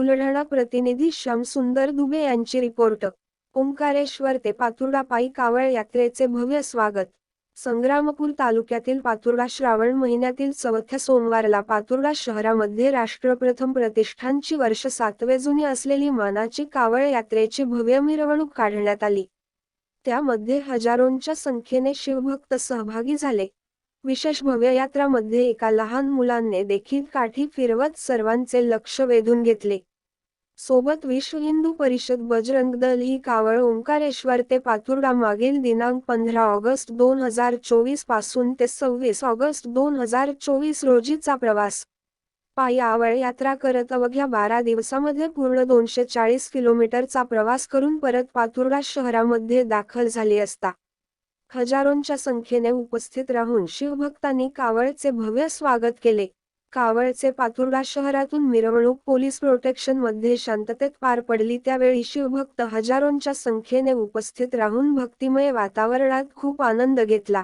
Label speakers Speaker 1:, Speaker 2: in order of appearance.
Speaker 1: बुलढाणा प्रतिनिधी श्याम सुंदर दुबे यांची रिपोर्ट. ओंकारेश्वर ते पातुर्डा पायी कावळ यात्रेचे भव्य स्वागत. संग्रामपूर तालुक्यातील पातुर्डा श्रावण महिन्यातील चौथ्या सोमवारला पातुर्डा शहरामध्ये राष्ट्रप्रथम प्रतिष्ठानची वर्ष सातवे जुनी असलेली मानाची कावळ यात्रेची भव्य मिरवणूक काढण्यात आली. त्यामध्ये हजारोंच्या संख्येने शिवभक्त सहभागी झाले. विशेष भव्य यात्रामध्ये एका लहान मुलांनी देखील काठी फिरवत सर्वांचे लक्ष वेधून घेतले. सोबत विश्व हिंदू परिषद बजरंग दल ही कावळ ओंकारेश्वर ते पातुर्डा मागील दिनांक पंधरा ऑगस्ट दोन हजार चोवीसपासून ते सव्वीस ऑगस्ट दोन हजार चोवीस रोजीचा प्रवास. पायी आवळ यात्रा करत अवघ्या बारा दिवसामध्ये पूर्ण दोनशे चाळीस किलोमीटरचा प्रवास करून परत पातुर्डा शहरामध्ये दाखल झाली असता. हजारोंच्या संख्येने उपस्थित राहून शिवभक्तांनी कावळचे भव्य स्वागत केले. कावळचे पाथुर्डा शहरातून मिरवणूक पोलीस प्रोटेक्शनमध्ये शांततेत पार पडली त्यावेळी शिवभक्त हजारोंच्या संख्येने उपस्थित राहून भक्तिमय वातावरणात खूप आनंद घेतला.